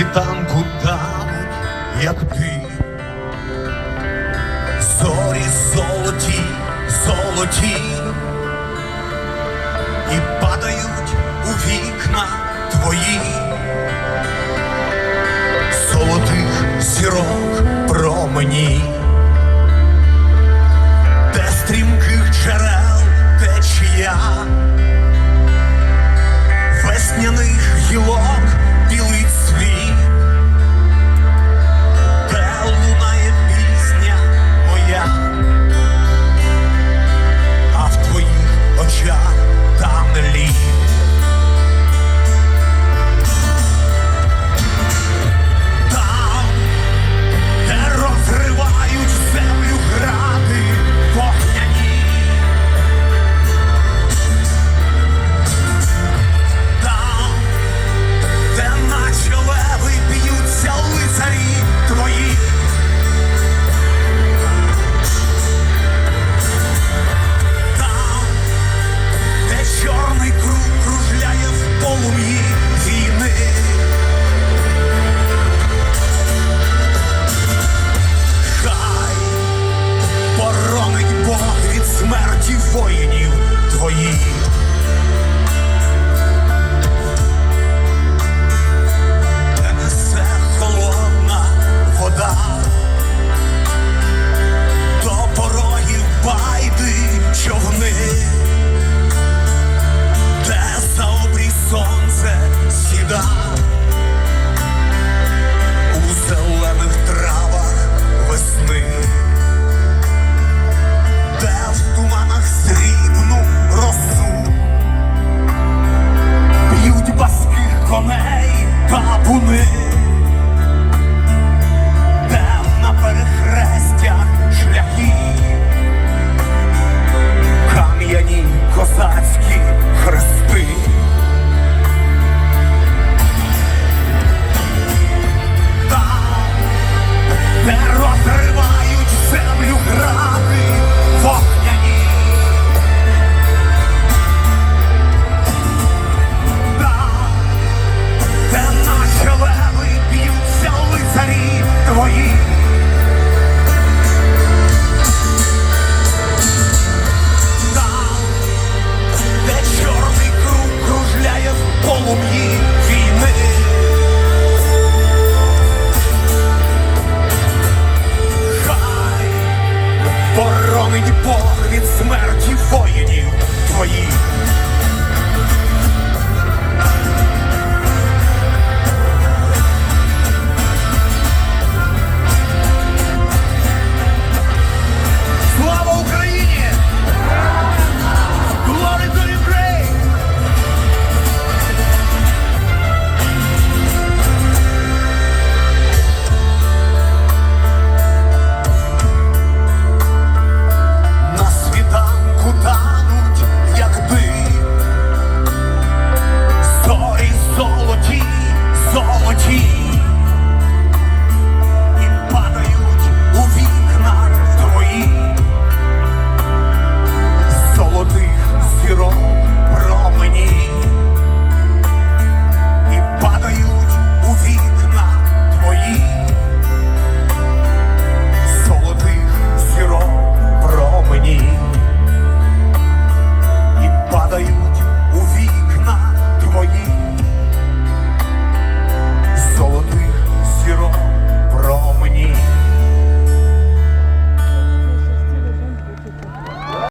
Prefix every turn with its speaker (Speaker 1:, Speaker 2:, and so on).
Speaker 1: світанку тануть, як ти. Зорі золоті, золоті, і падають у вікна твої, золотих сірок промені. мені Бог від смерті воїнів твоїх.